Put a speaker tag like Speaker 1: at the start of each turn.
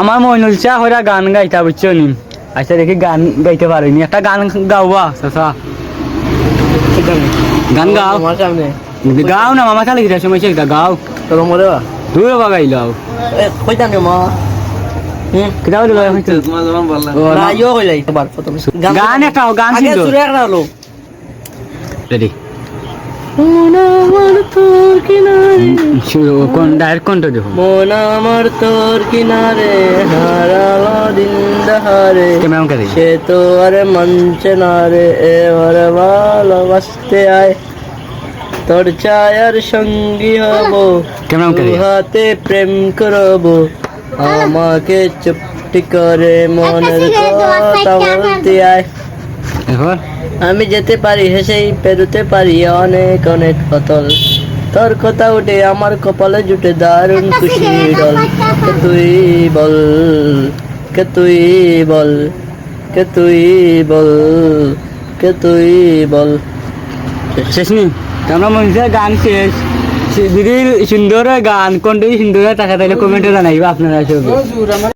Speaker 1: আমার মন হচ্ছে হইরা গান গাইতা বুঝছ নি? আচ্ছা দেখি গান গাইতে পারিনি একটা গান গাওয়া চাচা। গান গাও।
Speaker 2: সামনে।
Speaker 1: গাও না মামা খালি গিয়ে সময় একটা গাও।
Speaker 2: তোর মরে বা
Speaker 1: তুই বা গাইলাও
Speaker 2: কইতাম রে মা।
Speaker 1: গান একটা ছিল কোন ডাইরেক্ট কোনটা দেখো
Speaker 2: মন আমার তোর কিনারে হারালো দিন দাহারে। সে তো আরে মানছে না রে এবারে ভালোবাসতে আয়। তোর ছায়ার সঙ্গী হব
Speaker 1: কেমন করে
Speaker 2: হাতে প্রেম করব। আমাকে চুপটি করে মনের কথা বলতে আয়। আমি যেতে পারি হেসেই পেরোতে পারি অনেক অনেক অতল তোর কথা উঠে আমার কপালে জুটে দারুণ খুশি ডল। কে তুই বল কে তুই বল কে তুই বল কে তুই বল।
Speaker 1: শেষ নি আমরা মনে গান শেষ। যদি সুন্দর গান কোনটা সুন্দর টাকা তাহলে কমেন্টে জানাইবা আপনারা সব